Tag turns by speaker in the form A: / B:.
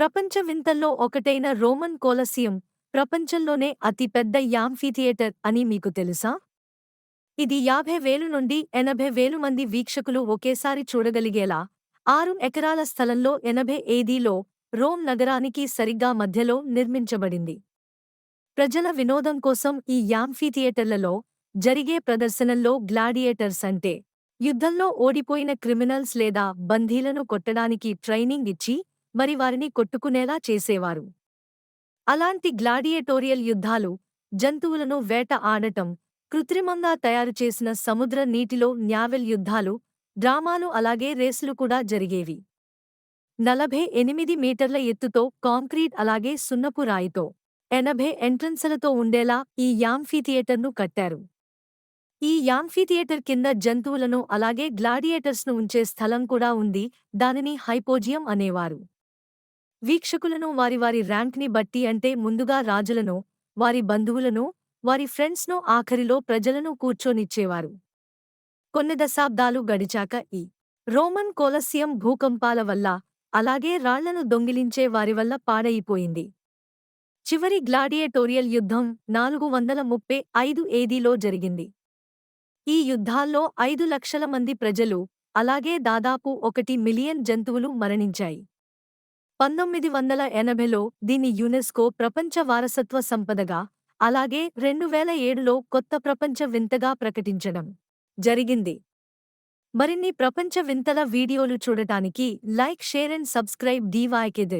A: ప్రపంచ వింతల్లో ఒకటైన రోమన్ కోలసియం ప్రపంచంలోనే అతిపెద్ద యాంఫీథియేటర్ అని మీకు తెలుసా? ఇది యాభై వేలు నుండి ఎనభై వేలు మంది వీక్షకులు ఒకేసారి చూడగలిగేలా. ఆరు ఎకరాల స్థలంలో ఎనభై ఏదీలో రోమ్ నగరానికి సరిగ్గా మధ్యలో నిర్మించబడింది. ప్రజల వినోదం కోసం ఈ యాంఫీథియేటర్లలో జరిగే ప్రదర్శనల్లో గ్లాడియేటర్స్ అంటే యుద్ధంలో ఓడిపోయిన క్రిమినల్స్ లేదా బందీలను కొట్టడానికి ట్రైనింగ్ ఇచ్చి మరి వారిని కొట్టుకునేలా చేసేవారు. అలాంటి గ్లాడియేటోరియల్ యుద్ధాలు జంతువులను వేట ఆడటం కృత్రిమంగా తయారుచేసిన సముద్ర నీటిలో న్యావెల్ యుద్ధాలు డ్రామాలు అలాగే రేసులు కూడా జరిగేవి. నలభై ఎనిమిది మీటర్ల ఎత్తుతో కాంక్రీట్ అలాగే సున్నపు రాయితో ఎనభై ఎంట్రన్సులతో ఉండేలా ఈ యాంఫీథియేటర్ను కట్టారు. ఈ యాంఫీథియేటర్ కింద జంతువులను అలాగే గ్లాడియేటర్స్ను ఉంచే స్థలం కూడా ఉంది దానిని హైపోజియం అనేవారు. వీక్షకులను వారి వారి ర్యాంక్ని బట్టి అంటే ముందుగా రాజులను వారి బంధువులను వారి ఫ్రెండ్స్ను ఆఖరిలో ప్రజలను కూర్చోనిచ్చేవారు. కొన్ని దశాబ్దాలు గడిచాక ఈ రోమన్ కోలసియం భూకంపాల వల్ల అలాగే రాళ్ళను దొంగిలించే వారి వల్ల పాడైపోయింది. చివరి గ్లాడియేటోరియల్ యుద్ధం నాలుగు వందల ముప్పై ఐదు ఏదీలో జరిగింది. ఈ యుద్ధాల్లో ఐదు లక్షల మంది ప్రజలు అలాగే దాదాపు ఒకటి మిలియన్ జంతువులు మరణించాయి. పంతొమ్మిది వందల ఎనభైలో దీని యునెస్కో ప్రపంచ వారసత్వ సంపదగా అలాగే రెండు వేల ఏడులో కొత్త ప్రపంచ వింతగా ప్రకటించడం జరిగింది. మరిన్ని ప్రపంచ వింతల వీడియోలు చూడటానికి లైక్ షేర్ అండ్ సబ్స్క్రైబ్ డీవాయ్కెదే